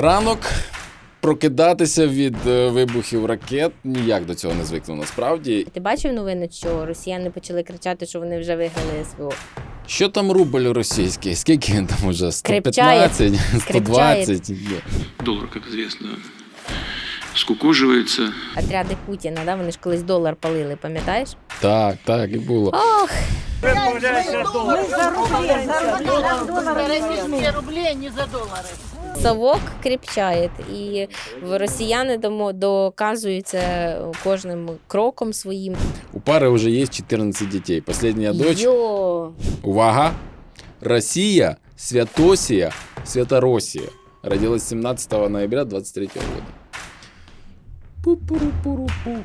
Ранок прокидатися від е, вибухів ракет ніяк до цього не звикнув насправді. Ти бачив новини, що росіяни почали кричати, що вони вже виграли СВО? Що там рубль російський? Скільки він там уже? Скрипчає. 115, 120? Ні. Доллар, как известно, скукоживается. Отряди Путіна, да? вони ж колись долар палили, пам'ятаєш? Так, так і було. Ох, Российские рубли, а не за доллары. совок кріпчає, і в росіяни домо- доказуються кожним кроком своїм. У пари вже є 14 дітей. Последняя дочь. Йо! Увага! Россия, Святосия, Святоросия. Родилась 17 ноября 23 года. Пу-пу-ру-пу-ру-пу.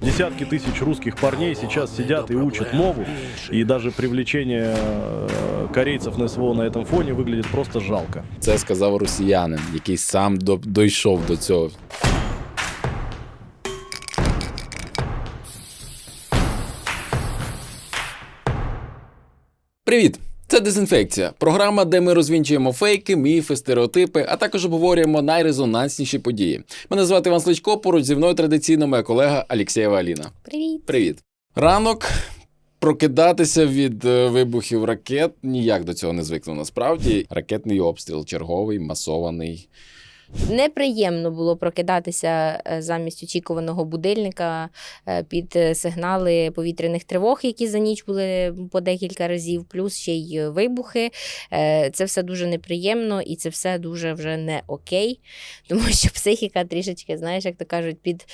Десятки тысяч русских парней сейчас сидят и учат мову, и даже привлечение э, корейцев на СВО на этом фоне выглядит просто жалко. Це сказав росіянин, який сам до, дійшов до цього. Привіт! Це дезінфекція. Програма, де ми розвінчуємо фейки, міфи, стереотипи, а також обговорюємо найрезонансніші події. Мене звати Іван Сличко, поруч зі мною традиційно моя колега Алексєєва Аліна. Привіт! Привіт. Ранок прокидатися від е, вибухів ракет ніяк до цього не звикнув насправді. Ракетний обстріл, черговий, масований. Неприємно було прокидатися е, замість очікуваного будильника е, під е, сигнали повітряних тривог, які за ніч були по декілька разів, плюс ще й вибухи. Це все дуже неприємно і це все дуже вже не окей, тому що психіка трішечки, знаєш, як то кажуть, під,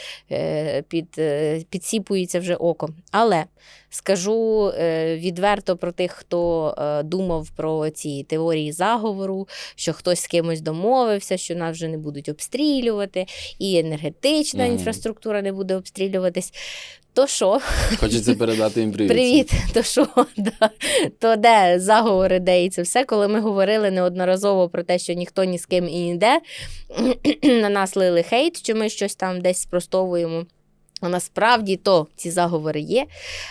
під, підсіпується вже оком. Але скажу відверто про тих, хто думав про ці теорії заговору, що хтось з кимось домовився, що нас вже не будуть обстрілювати, і енергетична Мгм. інфраструктура не буде обстрілюватись. То що? Хочеться передати їм привіт. Привіт, то що? Да. То де заговори, де і це все, коли ми говорили неодноразово про те, що ніхто ні з ким і ніде, на нас лили хейт, що ми щось там десь спростовуємо. А насправді то ці заговори є.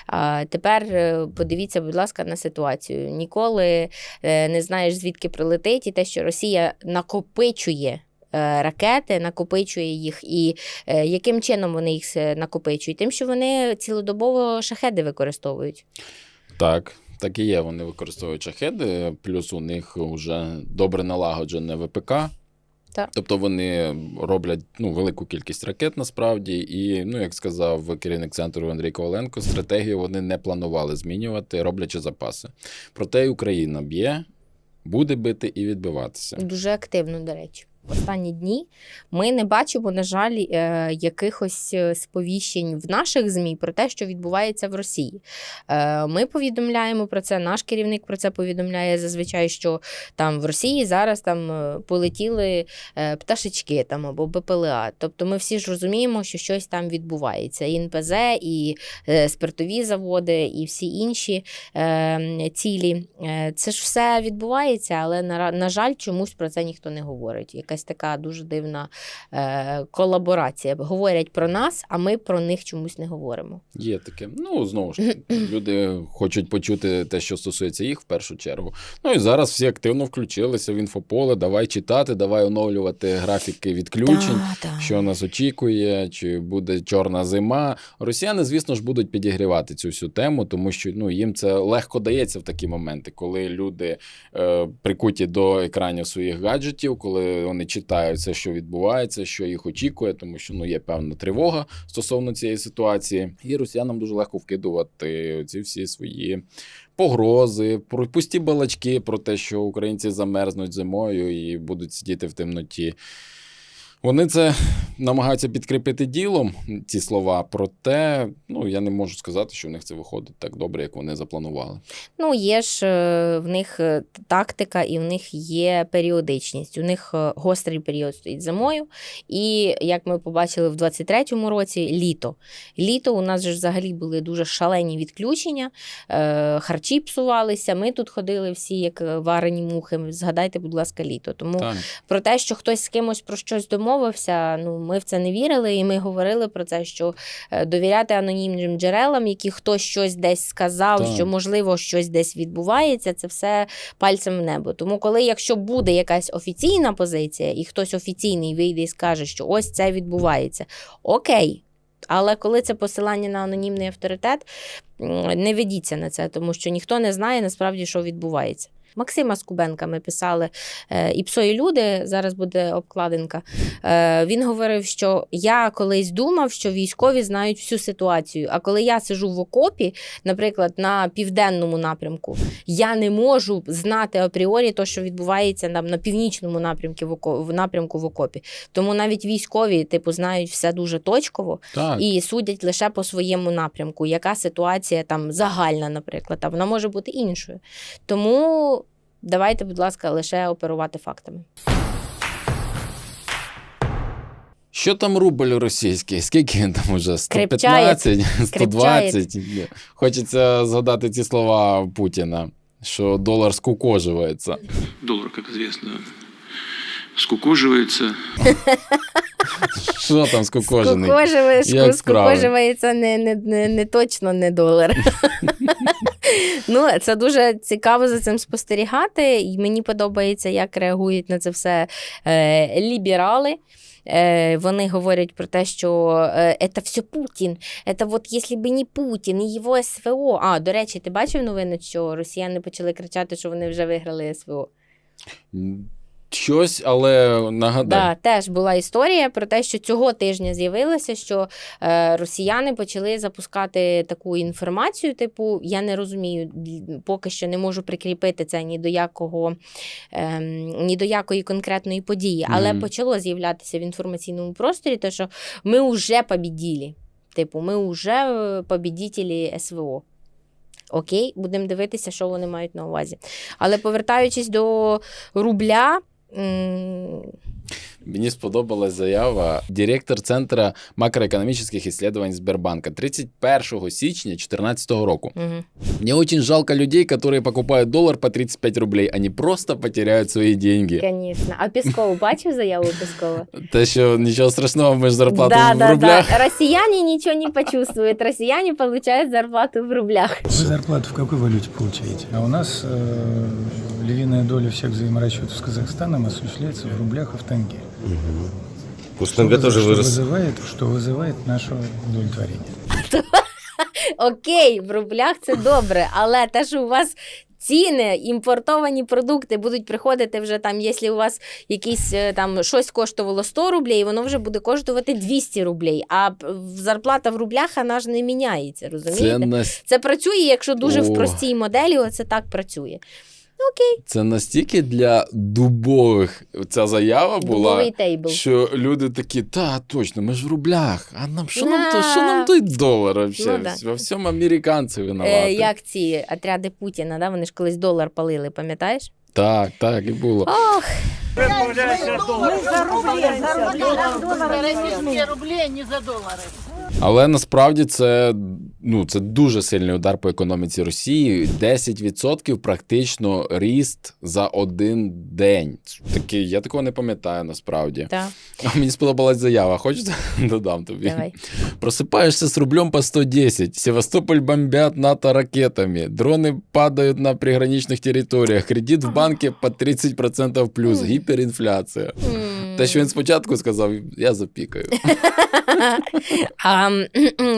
А тепер е, подивіться, будь ласка, на ситуацію. Ніколи е, не знаєш, звідки прилетить, і те, що Росія накопичує. Е, Ракети накопичує їх, і е, яким чином вони їх накопичують? Тим, що вони цілодобово шахеди використовують. Так, так і є. Вони використовують шахеди, плюс у них вже добре налагоджене ВПК. Так. Тобто вони роблять ну, велику кількість ракет насправді, і, ну, як сказав керівник центру Андрій Коваленко, стратегію вони не планували змінювати, роблячи запаси. Проте Україна б'є, буде бити і відбиватися. Дуже активно, до речі. В останні дні ми не бачимо, на жаль, е, якихось е, сповіщень в наших ЗМІ про те, що відбувається в Росії. Е, Ми повідомляємо про це, наш керівник про це повідомляє зазвичай, що там в Росії зараз там полетіли пташечки там або БПЛА. Тобто ми всі ж розуміємо, що щось там відбувається. І НПЗ, і спиртові заводи, і всі інші цілі. Це ж все відбувається, але на жаль, чомусь про це ніхто не говорить. Якась така дуже дивна е, колаборація. Говорять про нас, а ми про них чомусь не говоримо. Є таке. Ну, знову ж люди хочуть почути те, що стосується їх в першу чергу. Ну і зараз всі активно включилися в інфополе. Давай читати, давай оновлювати графіки відключень. Та, та. Що нас очікує, чи буде чорна зима. Росіяни, звісно ж, будуть підігрівати цю всю тему, тому що ну, їм це легко дається в такі моменти, коли люди е, прикуті до екранів своїх гаджетів, коли вони читають все, що відбувається, що їх очікує, тому що ну, є певна тривога стосовно цієї ситуації. І росіянам дуже легко вкидувати ці всі свої погрози, пусті балачки про те, що українці замерзнуть зимою і будуть сидіти в темноті. Вони це намагаються підкріпити ділом, ці слова, проте ну, я не можу сказати, що в них це виходить так добре, як вони запланували. Ну, є ж е, в них е, тактика і в них є періодичність. У них е, гострий період стоїть зимою. І як ми побачили в 23-му році, літо. Літо у нас же ж взагалі були дуже шалені відключення, харчі псувалися. Ми тут ходили всі як варені мухи. Згадайте, будь ласка, літо. Тому Так. про те, що хтось з кимось про щось домовився, відмовився. Ну, ми в це не вірили, і ми говорили про це, що е, довіряти анонімним джерелам, які хтось щось десь сказав, Так. що можливо щось десь відбувається, це все пальцем в небо. Тому, коли якщо буде якась офіційна позиція, і хтось офіційний вийде і скаже, що ось це відбувається, окей. Але коли це посилання на анонімний авторитет, не ведіться на це, тому що ніхто не знає насправді, що відбувається. Максима Скубенка ми писали е, і «Псо, і люди. Зараз буде обкладинка. Е, він говорив, що я колись думав, що військові знають всю ситуацію. А коли я сижу в окопі, наприклад, на південному напрямку, я не можу знати апріорі те, що відбувається на, на північному напрямку в, око, в напрямку в окопі. Тому навіть військові, типу, знають все дуже точково Так. і судять лише по своєму напрямку. Яка ситуація там загальна, наприклад, а вона може бути іншою. Тому давайте, будь ласка, лише оперувати фактами. Що там рубль російський? Скільки він там уже? 115, 120? Хочеться згадати ці слова Путіна, що долар скукожується. Доллар, как известно, скукоживается. Що там скукожений? Скукожує- Як? Скукожується не, не, не, не точно не долар. ну, це дуже цікаво за цим спостерігати. І мені подобається, як реагують на це все е, ліберали. Е, Вони говорять про те, що е, це все Путін. Це от якщо б не Путін і його СВО. А, до речі, ти бачив новину, що росіяни почали кричати, що вони вже виграли СВО? Щось, але нагадай. Да, теж була історія про те, що цього тижня з'явилося, що е, росіяни почали запускати таку інформацію. Типу, я не розумію, поки що не можу прикріпити це ні до якого е, ні до якої конкретної події, але Мгм. почало з'являтися в інформаційному просторі, те, що ми вже побіділи. Типу, ми вже е, побідітелі СВО. Окей, будемо дивитися, що вони мають на увазі. Але повертаючись до рубля. м, Мені сподобалась заява директор Центру макроекономічних исследований Сбербанка 31 січня 2014 року. Мгм. Мне очень жалко людей, которые покупают доллар по 35 рублей. Они просто потеряют свои деньги. Звісно. А Пісков бачив заяву Піскова? Те, що нічого страшного, ми ж зарплату да, в да, рублях. да. Россияне ничего не почувствуют. Россияне получают зарплату в рублях. Вы зарплату в какой валюте получаете? А у нас э, львиная доля всех взаиморасчетов с Казахстаном осуществляется в рублях и в тенге. Курс Что, тенге выз- тоже что вырос. вызывает, что вызывает наше удовлетворение. Окей, в рублях це добре, але те, що у вас. Ціни, імпортовані продукти будуть приходити вже там, якщо у вас якісь е, там щось коштувало 100 рублей, воно вже буде коштувати 200 рублей. А п- в- зарплата в рублях вона ж не міняється, розумієте? Це, Це, нас... працює, якщо дуже О. в простій моделі, оце так працює. це настільки для дубових ця заява була. Дубовий тейбл. Що люди такі, та точно, ми ж в рублях. А нам що нам то, що нам той долар вообще? Ну, да. Во всьому американці винуваті. Е, як ці отряди Путіна, да? вони ж колись долар палили, пам'ятаєш? Так, так і було. Ох, Российские рубли, а не за доллары. Але насправді це, ну, це дуже сильний удар по економіці Росії. 10% практично ріст за один день. Такий, я такого не пам'ятаю насправді. так, А мені сподобалась заява. Хочеш додам тобі? давай. Просыпаешься с рублем по 110. Севастополь бомбят НАТО ракетами. Дроны падают на приграничных территориях. Кредит в банке по 30% плюс. Гіперінфляція. Те, що він спочатку сказав, я запікаю. А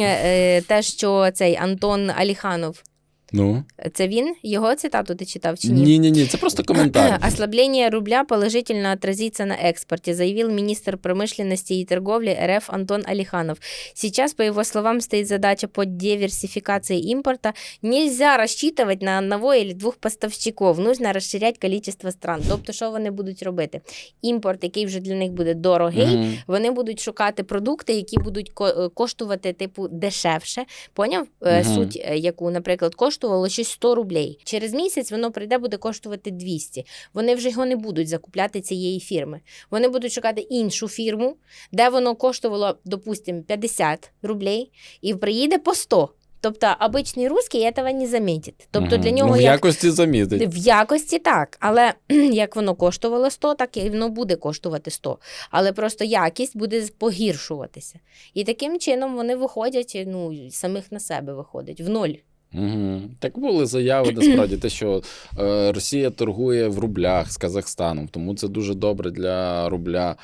е, те, що цей Антон Аліханов, Ну це він? Його цитату ти читав чи ні? ні, ні, ні, це просто коментар. Ослабление рубля положительно отразится на экспорте, заявил министр промышленности и торговли РФ Антон Алиханов. Сейчас, по его словам, стоит задача по диверсификации импорта. Нельзя рассчитывать на одного или двох поставщиков. Нужно розширяти количество стран. Тобто, що вони будуть робити? Імпорт, який вже для них буде дорогий, Мгм. вони будуть шукати продукти, які будуть ко- е, коштувати, типу, дешевше. Поняв? Е, Мгм. Суть, е, яку, наприклад, коштувало щось 100 рублей. Через місяць воно прийде, буде коштувати 200. Вони вже його не будуть закупляти цієї фірми. Вони будуть шукати іншу фірму, де воно коштувало, допустимо, 50 рублей, і приїде по 100. Тобто, обичний русський этого не замітить. Тобто для нього ну, в як якості замітить. в якості так, але як воно коштувало 100, так і воно буде коштувати 100. Але просто якість буде погіршуватися. І таким чином вони виходять, ну, самих на себе виходять в ноль. Угу. Так були заяви, насправді, те, що е, Росія торгує в рублях з Казахстаном, тому це дуже добре для рубля.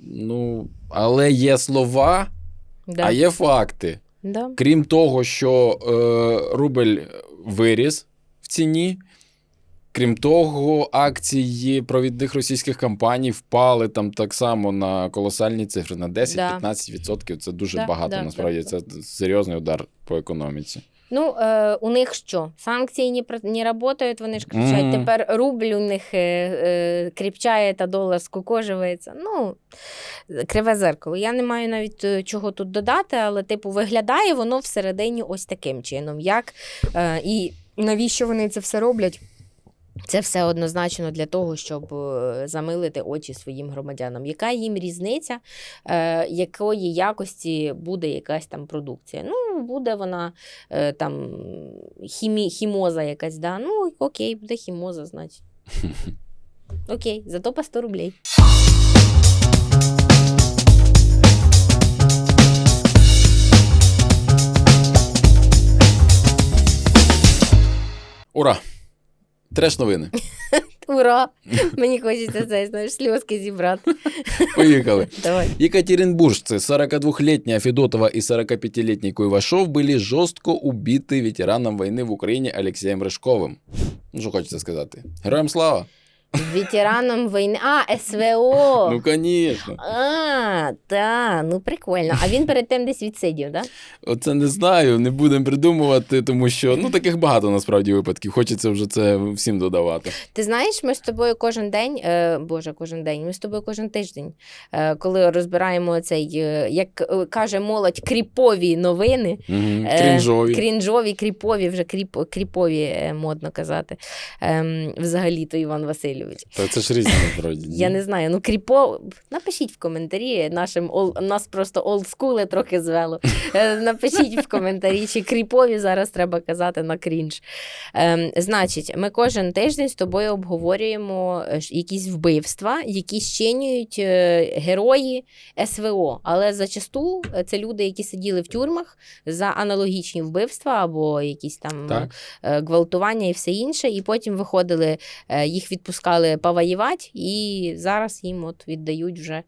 Ну, але є слова, Да. а є факти. Да. Крім того, що е, рубль виріс в ціні. Крім того, акції провідних російських компаній впали там так само на колосальні цифри на 10-15%. Це дуже Да, багато. да, насправді да, це серйозний удар по економіці. Ну, е, у них що? Санкції не, не працюють, вони ж кричать, Мгм. тепер рубль у них е, е, кріпчає, та долар скукожується. Ну, криве зеркало. Я не маю навіть е, чого тут додати, але, типу, виглядає воно всередині ось таким чином. Як, е, і навіщо вони це все роблять? Це все однозначно для того, щоб е, замилити очі своїм громадянам. Яка їм різниця, е, якої якості буде якась там продукція? Ну, буде вона е, там хімі, хімоза якась, да? ну окей, буде хімоза, значить. Окей, зато по 100 рублей. Ура! Треш новини. Ура! Мені хочеться це, знаєш, сльозки зібрати. Поїхали. Давай. Екатеринбуржцы, 42-летняя Федотова и 45-летний Куйвашов были жестко убиты ветераном войны в Украине Алексеем Рыжковым. Ну, що хочеться сказати? Героям слава! Ветераном війни. А, СВО! Ну, звісно. А, та, ну прикольно. А він перед тим десь відсидів, так? Да? Оце не знаю, не будемо придумувати, тому що ну таких багато насправді випадків. Хочеться вже це всім додавати. Ти знаєш, ми з тобою кожен день, е, боже, кожен день, ми з тобою кожен тиждень, е, коли розбираємо цей, е, як е, каже молодь, кріпові новини. Е, Крінжові. Крінжові, кріпові, вже кріп, кріпові е, модно казати. Ем, взагалі-то Іван Васильович. Та це ж різні насправді. Я не знаю, ну кріпо. Напишіть в коментарі нашим ол... нас просто олдскули трохи звело. Е, Напишіть в коментарі, чи кріпові зараз треба казати на крінж. Ем, значить, ми кожен тиждень з тобою обговорюємо е, якісь вбивства, які щинюють е, герої СВО. Але зачасту це люди, які сиділи в тюрмах за аналогічні вбивства або якісь там Так. гвалтування і все інше. І потім виходили, їх відпускали повоювати, і зараз їм от віддають вже.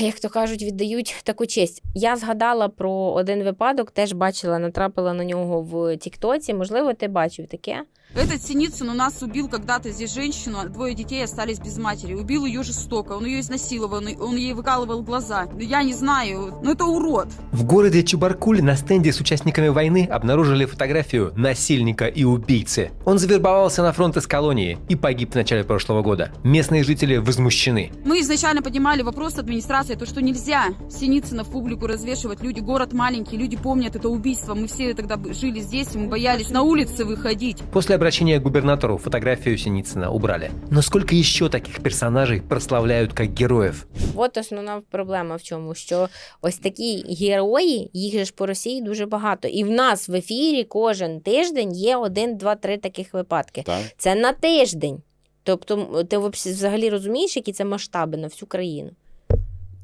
Як то кажуть, віддають таку честь. Я згадала про один випадок, теж бачила, натрапила на нього в Тіктоці. Можливо, ти бачив таке. Этот Синицын у нас убил когда-то здесь женщину, а двое детей остались без матери. Убил ее жестоко, он ее изнасиловал, он ей выкалывал глаза. Я не знаю, но это урод. В городе Чебаркуль на стенде с участниками войны обнаружили фотографию насильника и убийцы. Он завербовался на фронт из колонии и погиб в начале прошлого года. Местные жители возмущены. Мы изначально поднимали вопрос с администрацией, то что нельзя Синицына в публику развешивать. Люди, город маленький, люди помнят это убийство. Мы все тогда жили здесь, мы боялись на улицы выходить. После обращения к губернатору фотографию Синицына убрали. Но сколько еще таких персонажей прославляют как героев? От основна проблема в чому, що ось такі герої, їх же ж по Росії дуже багато. І в нас в ефірі кожен тиждень є один, два, три таких випадки. Так. Це на тиждень. Тобто, ти вообще взагалі розумієш, які це масштаби на всю країну?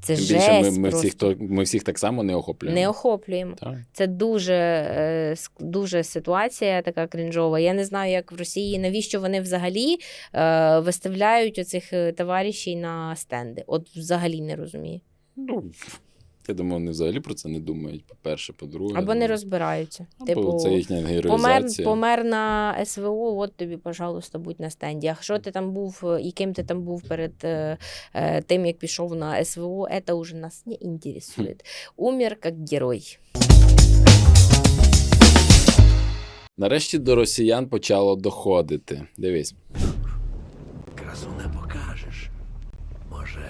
Це Тим жесть більше ми, ми, просто. всіх, то, ми всіх так само не охоплюємо. Не охоплюємо. Так. Це дуже, е, дуже ситуація така крінжова. Я не знаю, як в Росії, навіщо вони взагалі е, виставляють оцих е, товаришів на стенди. От взагалі не розумію. Ну, я думаю, вони взагалі про це не думають. По-перше, по-друге. Або не ну, розбираються. або Типу, це їхня помер, героїзація. помер на СВО, от тобі, пожалуйста, будь на стенді. А що ти там був е, і ким ти там був перед е, е, тим, як пішов на СВО, це вже нас не інтересує. Умер як герой. Нарешті до росіян почало доходити. Дивись. Красу не покажеш. Може,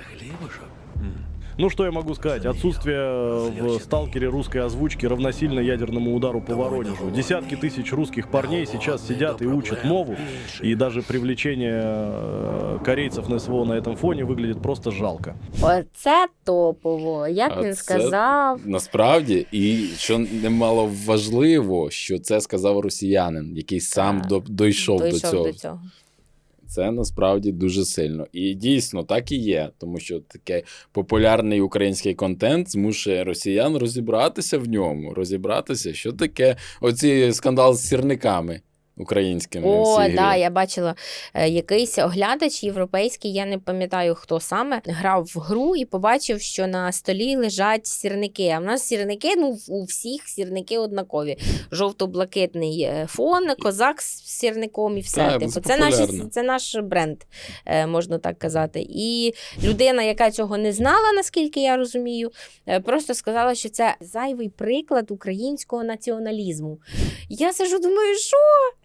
Ну что я могу сказать? Отсутствие в сталкере русской озвучки равносильно ядерному удару по Воронежу. Десятки тысяч русских парней сейчас сидят и учат мову, и даже привлечение э, корейцев на СВО на этом фоне выглядит просто жалко. Оце топово. Як А він це сказав, Насправді, і що немало важливо, що це сказав росіянин, який сам Так. до, дойшов, дійшов до цього. Це насправді дуже сильно. І дійсно так і є, тому що такий популярний український контент змушує росіян розібратися в ньому, розібратися, що таке оці скандал з сірниками українськими. О, да, я бачила е, якийсь оглядач європейський, я не пам'ятаю хто саме, грав в гру і побачив, що на столі лежать сірники. А в нас сірники, ну у всіх сірники однакові. Жовто-блакитний е, фон, козак з сірником і все. Так, типу, це це, наші, це наш бренд, е, можна так казати. І людина, яка цього не знала, наскільки я розумію, просто сказала, що це зайвий приклад українського націоналізму. Я сижу, думаю, що?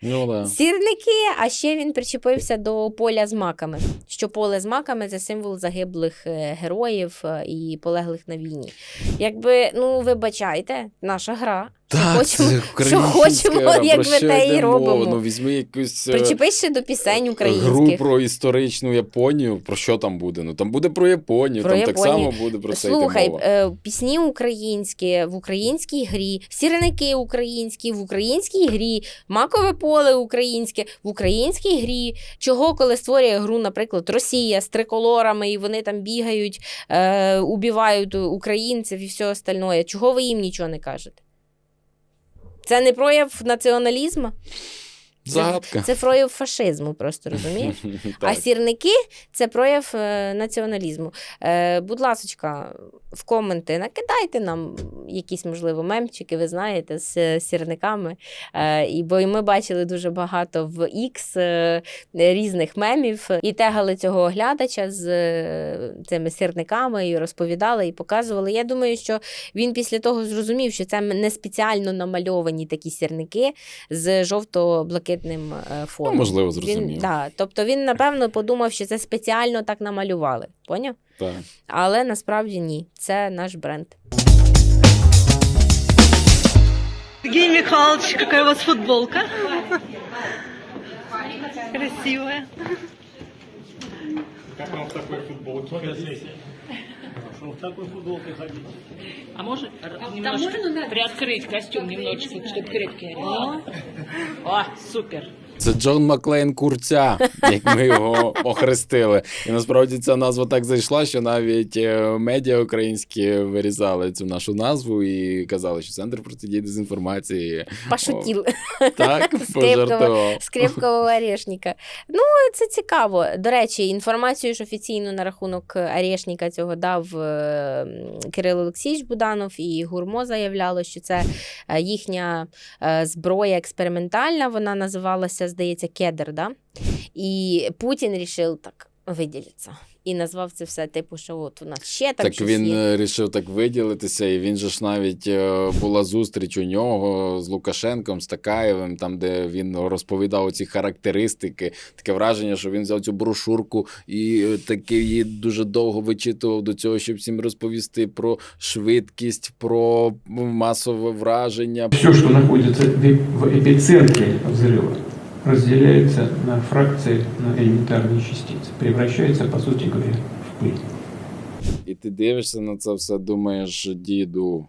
Ну, да. Сірники, а ще він причепився до поля з маками. Що поле з маками це символ загиблих е, героїв е, і полеглих на війні. Якби, ну вибачайте, наша гра. Так, хочемо- це що хочемо, як ми те і робимо. Ну, візьми якусь е, ще до пісень гру про історичну Японію. Про що там буде? Ну там буде про Японію, Про там так само буде про це Слухай, мова. е, пісні українські в українській грі, сірники українські в українській грі, макове поле українське в українській грі. Чого, коли створює гру, наприклад, Росія з триколорами, і вони там бігають, е, убивають українців і все остальне. Чого ви їм нічого не кажете? Це не прояв націоналізму, Загадка. це прояв фашизму, просто розумієш? А сірники це прояв е, націоналізму. Е, будь ласочка, в коменти накидайте нам якісь, можливо, мемчики, ви знаєте, з е, сірниками. Е, і, бо і ми бачили дуже багато в X е, різних мемів і тегали цього оглядача з е, цими сірниками, і розповідали, і показували. Я думаю, що він після того зрозумів, що це не спеціально намальовані такі сірники з жовто-блакитним е, фоном. Ну, можливо, Він, да, тобто він, напевно, подумав, що це спеціально так намалювали. Поняв? Так. Але насправді ні. Це наш бренд. Сергей Михайлович, какая у вас футболка? Красивая. А может немножко приоткрыть костюм немножечко, чтобы крепкий орел? О, супер. Це Джон Маклейн Курця, як ми його охрестили. І насправді ця назва так зайшла, що навіть е, медіа українські вирізали цю нашу назву і казали, що центр протидії дезінформації. Пошутіл. Так, пожартував. з орешника. Ну, це цікаво. До речі, інформацію ж офіційно на рахунок орешника цього дав е, м, Кирило Олексійович Буданов і Гурмо заявляло, що це е, їхня е, зброя експериментальна, вона називалася, здається, Кедр. Да? І Путін вирішив так виділитися. І назвав це все, типу, що от у нас ще там Так щось він є. е, рішив так виділитися, і він же ж навіть е, була зустріч у нього з Лукашенком, з Такаєвим, там, де він розповідав ці характеристики. Таке враження, що він взяв цю брошурку і е, таки її дуже довго вичитував до цього, щоб всім розповісти про швидкість, про масове враження. Все, что находится в в эпицентре взрыва, разделяется на фракции, на элементарные частицы, превращается, по сути говоря, в пыль. І ти дивишся на це все, думаєш, діду,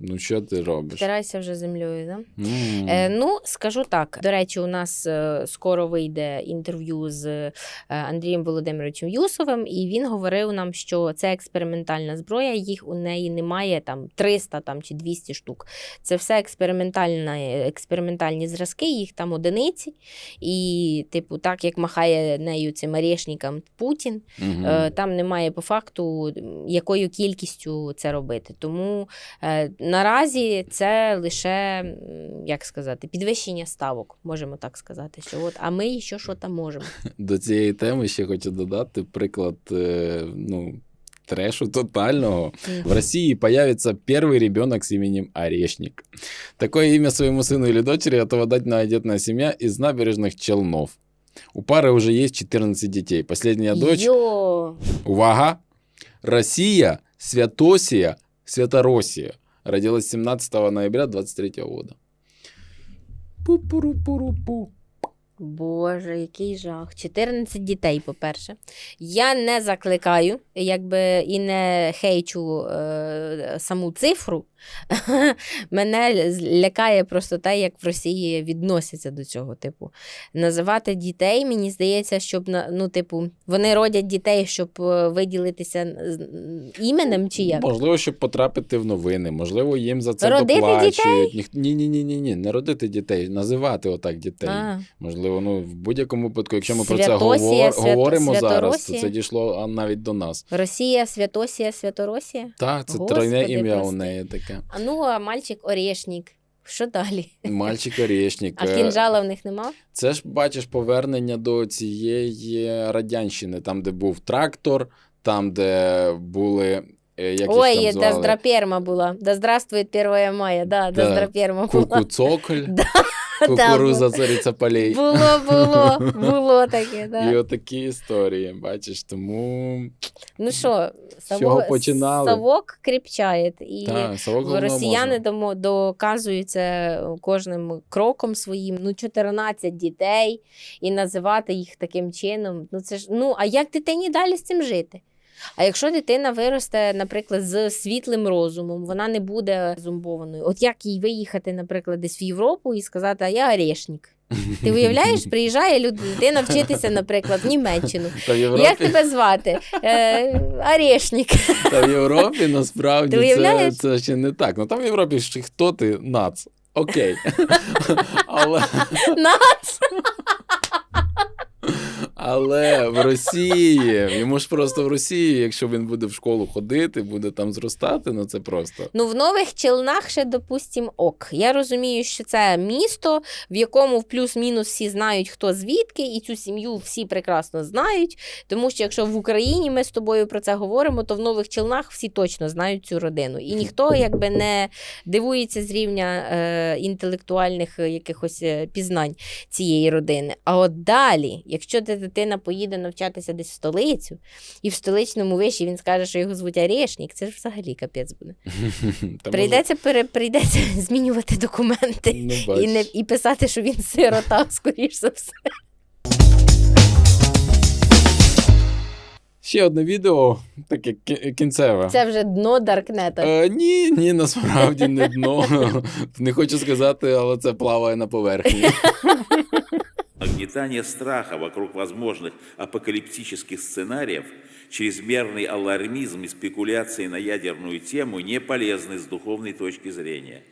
ну що ти робиш? Втирайся вже землею, да? М. Е, ну, скажу так. До речі, у нас е, скоро вийде інтерв'ю з е, Андрієм Володимировичем Юсовим, і він говорив нам, що це експериментальна зброя, їх у неї немає там 300 там, чи 200 штук. Це все експериментальна, експериментальні зразки, їх там одиниці. І, типу, так як махає нею цим орешником Путін, Мгм. Е, Там немає по факту, якою кількістю це робити. Тому е, наразі це лише, м, як сказати, підвищення ставок, можемо так сказати. Що от, а ми ще що там можемо. До цієї теми ще хочу додати приклад е, ну, трэшу тотального. В России появится первый ребенок с именем Орешник. Такое имя своему сыну или дочери готова дать многодетная семья из набережных Челнов. У пары уже есть 14 детей. Последняя дочь, Йо! увага, Россия, Святосия, Святоросия. Родилась 17 ноября 23 года. Пу-пуру-пуру-пу. Боже, який жах. 14 дітей, по-перше. Я не закликаю, якби і не хейчу е, саму цифру. Мене лякає просто те, як в Росії відносяться до цього. Типу, називати дітей, мені здається, щоб ну, типу, вони родять дітей, щоб е, виділитися іменем чи як. Можливо, щоб потрапити в новини, можливо, їм за це Родити доплачують. Ніх... Ні, ні, ні, ні, ні, не родити дітей, називати отак дітей. А. Можливо, ну в будь-якому випадку, якщо ми про це говор... свято- говоримо зараз, то це дійшло навіть до нас. Росія, Святосія, Святоросія. Так, це тройне ім'я у неї таке. А ну, а мальчик Орешник. Що далі? Мальчик Орешник. А кінжала в них нема? Це ж бачиш повернення до цієї радянщини, там, де був трактор, там, де були. е, Як Ой, да здраперма була. Да здравствует 1 мая, да, да Да. здраперма була. Куку-цоколь, Да, кукуруза да, цариця полей. Було, було, було таке, І отакі історії, бачиш, тому Ну що, З чого починали? совок кріпчає. І та, совок головного росіяни домо- доказуються кожним кроком своїм. Ну, 14 дітей, і називати їх таким чином. Ну, це ж, ну, а як дитині далі з цим жити? А якщо дитина виросте, наприклад, з світлим розумом, вона не буде зумбованою. От як їй виїхати, наприклад, десь в Європу і сказати, а я орешник. Ти уявляєш, приїжджає люд- дитина вчитися, наприклад, в Німеччину. Та в Як тебе звати? Е, орешник. та в Європі насправді це, це ще не так. Ну там в Європі ще хто ти? Нац. Окей. Але, Нац. Але в Росії, йому ж просто в Росії, якщо він буде в школу ходити, буде там зростати, ну це просто. Ну, в нових Челнах ще, допустим, ок. Я розумію, що це місто, в якому в плюс-мінус всі знають, хто звідки, і цю сім'ю всі прекрасно знають. Тому що якщо в Україні ми з тобою про це говоримо, то в нових Челнах всі точно знають цю родину. І ніхто якби не дивується з рівня е, інтелектуальних е, якихось е, пізнань цієї родини. А от далі, якщо ти дитина поїде навчатися десь в столицю, і в столичному виші він скаже, що його звуть Орешник, це ж взагалі капець буде. Прийдеться, пере, прийдеться змінювати документи і, не, і писати, що він сирота, скоріш за все. Ще одне відео, таке кінцеве. Це вже дно Даркнета. Е, ні, ні, насправді не дно. Не хочу сказати, але це плаває на поверхні. Нагнетание страха вокруг возможных апокалиптических сценариев, чрезмерный алармизм и спекуляции на ядерную тему не полезны с духовной точки зрения.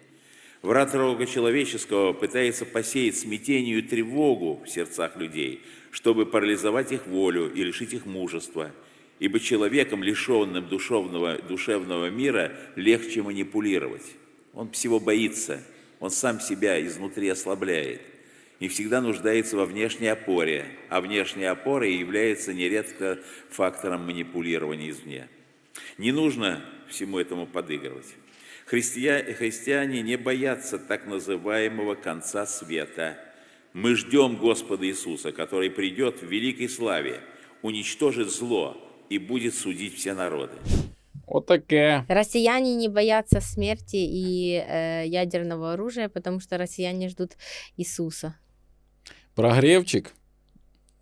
Враг рога человеческого пытается посеять смятение и тревогу в сердцах людей, чтобы парализовать их волю и лишить их мужества. Ибо человеком, лишенным душевного, душевного мира, легче манипулировать. Он всего боится, он сам себя изнутри ослабляет и всегда нуждается во внешней опоре, а внешняя опора является нередко фактором манипулирования извне. Не нужно всему этому подыгрывать. Христия- христиане не боятся так называемого конца света. Мы ждем Господа Иисуса, который придет в великой славе, уничтожит зло и будет судить все народы. Отаке. Россияне не боятся смерти и э, ядерного оружия, потому что россияне ждут Иисуса. Прогрівчик.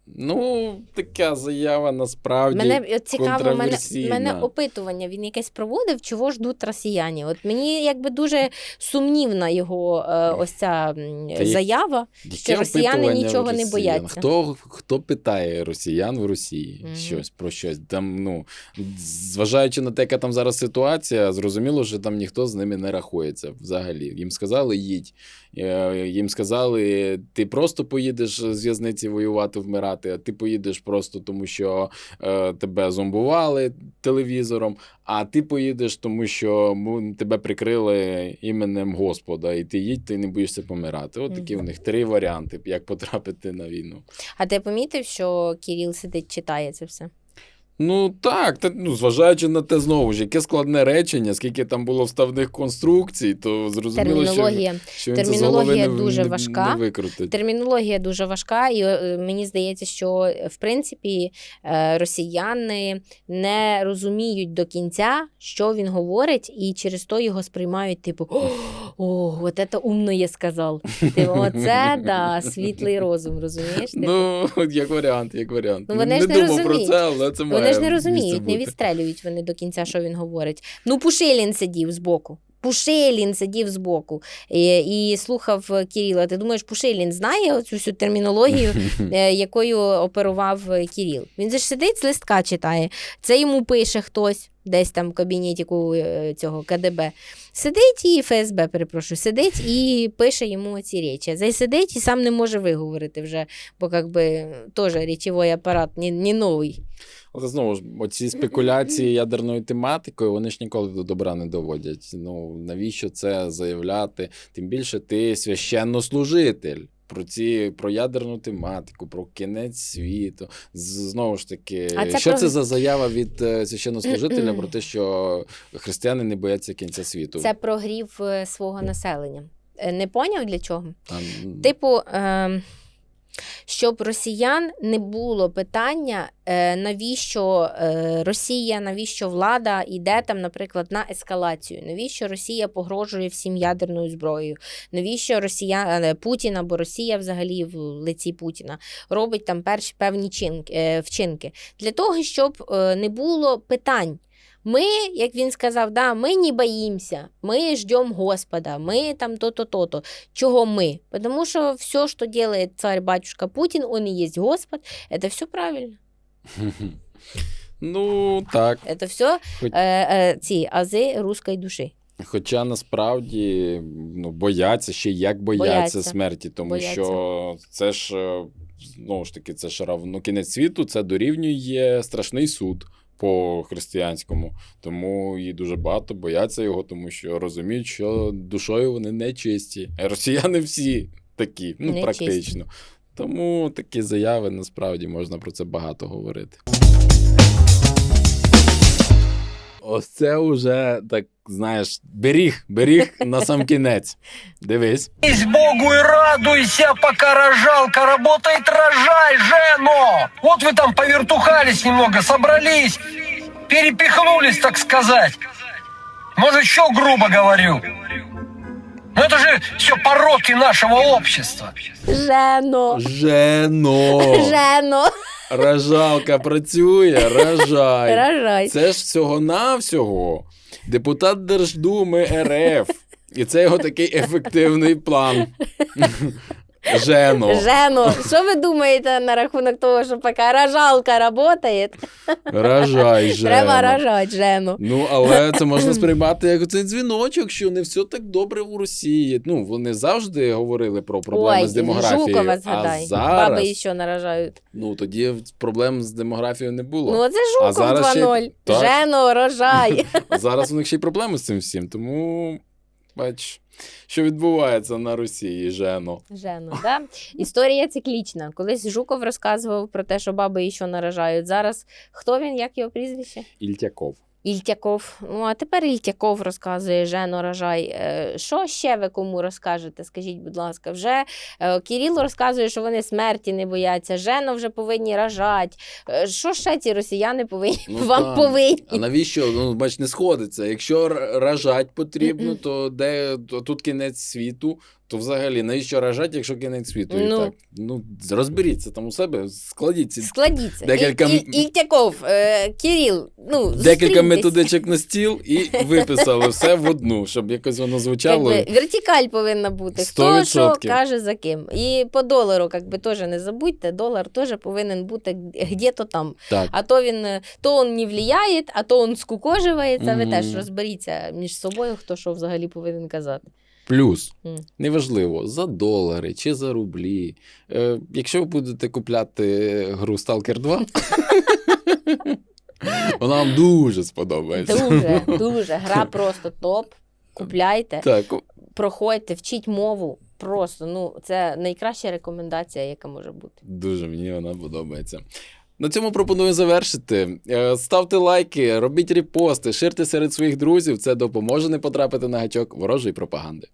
Ну, така заява насправді. Мене цікаво, мене, мене опитування він якесь проводив, чого ждуть росіяни. От мені якби дуже сумнівна його е, ось ця Та заява. Яке що росіяни нічого в не бояться. Хто, хто питає росіян в Росії Мгм. щось про щось? Там, ну, зважаючи на те, яка там зараз ситуація, зрозуміло, що там ніхто з ними не рахується взагалі. Їм сказали, їдь. Е, Їм сказали, ти просто поїдеш з в'язниці воювати, вмирати, а ти поїдеш просто тому, що е, тебе зомбували телевізором, а ти поїдеш, тому що тебе прикрили іменем Господа, і ти їдь, ти не боїшся помирати. От такі Мгм. в них три варіанти, як потрапити на війну. А ти помітив, що Кирил сидить, читає це все? Ну так, та, ну, зважаючи на те знову ж, яке складне речення, скільки там було вставних конструкцій, то зрозуміло, що, Термінологія. що він це термінологія не, дуже не, важка. не викрутить. Термінологія дуже важка, і е, мені здається, що е, в принципі е, росіяни не розуміють до кінця, що він говорить, і через то його сприймають, типу, о, от це умно я сказав. Типу, оце да, світлий розум, розумієш? Типу, Ну, як варіант, як варіант. Ну, вони не ж не думав розуміють. про це, але це має Вони ж не розуміють, не відстрелюють вони до кінця, що він говорить. Ну, Пушилін сидів збоку. Пушилін сидів збоку і, і слухав Кіріла. Ти думаєш, Пушилін знає цю всю термінологію, е, якою оперував е, Кіріл? Він же ж сидить з листка читає. Це йому пише хтось десь там в кабінеті е, цього КДБ. Сидить і ФСБ, перепрошую, сидить і пише йому ці речі. Зай сидить і сам не може виговорити вже, бо якби теж речовий апарат не, не новий. Але знову ж, оці спекуляції ядерною тематикою, вони ж ніколи до добра не доводять. Ну навіщо це заявляти? Тим більше ти священнослужитель. Про ці про ядерну тематику, про кінець світу. Знову ж таки, це що про- це за заява від е, священнослужителя про те, що християни не бояться кінця світу? Це прогрів е, свого населення. Е, Не поняв для чого? Там, Типу, е, щоб росіян не було питання, е, навіщо е, Росія, навіщо влада йде там, наприклад, на ескалацію, навіщо Росія погрожує всім ядерною зброєю, навіщо Росія е, Путін або Росія взагалі в лиці Путіна робить там перші певні чинки, вчинки? Для того, щоб не було питань. Ми, як він сказав, да, ми не боїмося, ми ждемо Господа, ми там то-то, то-то. Чего мы? Потому что все, что делает царь-батюшка Путин, он и есть Господь. Это все правильно. Ну так. Это все Хоч- э, э, ці ази руської душі. Хоча насправді ну, бояться ще як бояться, Бояться. смерті, тому Бояться. що це ж е, знову ж таки, це ж равно кінець світу, це дорівнює страшний суд по християнському. Тому її дуже багато бояться його, тому що розуміють, що душою вони не чисті. Росіяни всі такі, ну Не практично. Тому такі заяви насправді можна про це багато говорити. Ось це вже так, знаєш, беріг, беріг на сам кінець. Дивись. Богу і радуйся, пока рожалка работает, рожай, Жено! Вот вы там повертухались немного, собрались, перепихнулись, так сказать. Может, еще грубо говорю. Но это же все пороки нашего общества. Жено! Жено! Жено! Рожалка працює, рожай. Рожай. Це ж всього-навсього депутат Держдуми РФ. І це його такий ефективний план. Жено. Жено, що ви думаєте на рахунок того, що поки рожалка працює, Рожай, Жено. треба рожати Жено. Ну, але це можна сприймати як цей дзвіночок, що не все так добре у Росії. Ну, вони завжди говорили про проблеми Ой, з демографією. Жукова згадай. А зараз, Баби ще наражають. ну тоді проблем з демографією не було. Ну, це Жуков зараз ще- 2.0. Жено, рожай. Зараз у них ще й проблеми з цим всім. Тому, бач, що відбувається на Росії, Жено. Жено, да? Історія циклічна. Колись Жуков розказував про те, що баби і що наражають. Зараз хто він, як його прізвище? Ільтяков. Ільтяков. Ну, а тепер Ільтяков розказує Жено рожай. Е, Що ще ви кому розкажете? Скажіть, будь ласка, вже е, Кирило розказує, що вони смерті не бояться. Жено вже повинні рожати. Е, Що ще ці росіяни повинні Ну, вам так. повинні? А навіщо? Ну, бач, не сходиться. Якщо рожать потрібно, то де то тут кінець світу, то взагалі навіщо рожать, якщо кінець світу? І Ну. так. Ну, розберіться там у себе, складіть ці Складіться. Декілька Іль- Іль- Ільтяков, е, Кирил, ну, декілька зустріньтесь. методичок на стіл і виписали все в одну, щоб якось воно звучало. Якби, вертикаль повинна бути. Хто 100%. що каже за ким. І по долару, якби теж не забудьте, долар теж повинен бути где-то там. Так. А то він е, то он не влияє, а то он скукожується. Ви Мгм. теж розберіться між собою, хто що взагалі повинен казати. Плюс, неважливо, за долари чи за рублі. Е, якщо ви будете купляти гру Stalker 2, вона вам дуже сподобається. Дуже, дуже. Гра просто топ. Купляйте, Так, проходьте, вчіть мову. Просто ну це найкраща рекомендація, яка може бути. дуже мені вона подобається. На цьому пропоную завершити. Е, Ставте лайки, робіть репости, ширте серед своїх друзів. Це допоможе не потрапити на гачок ворожої пропаганди.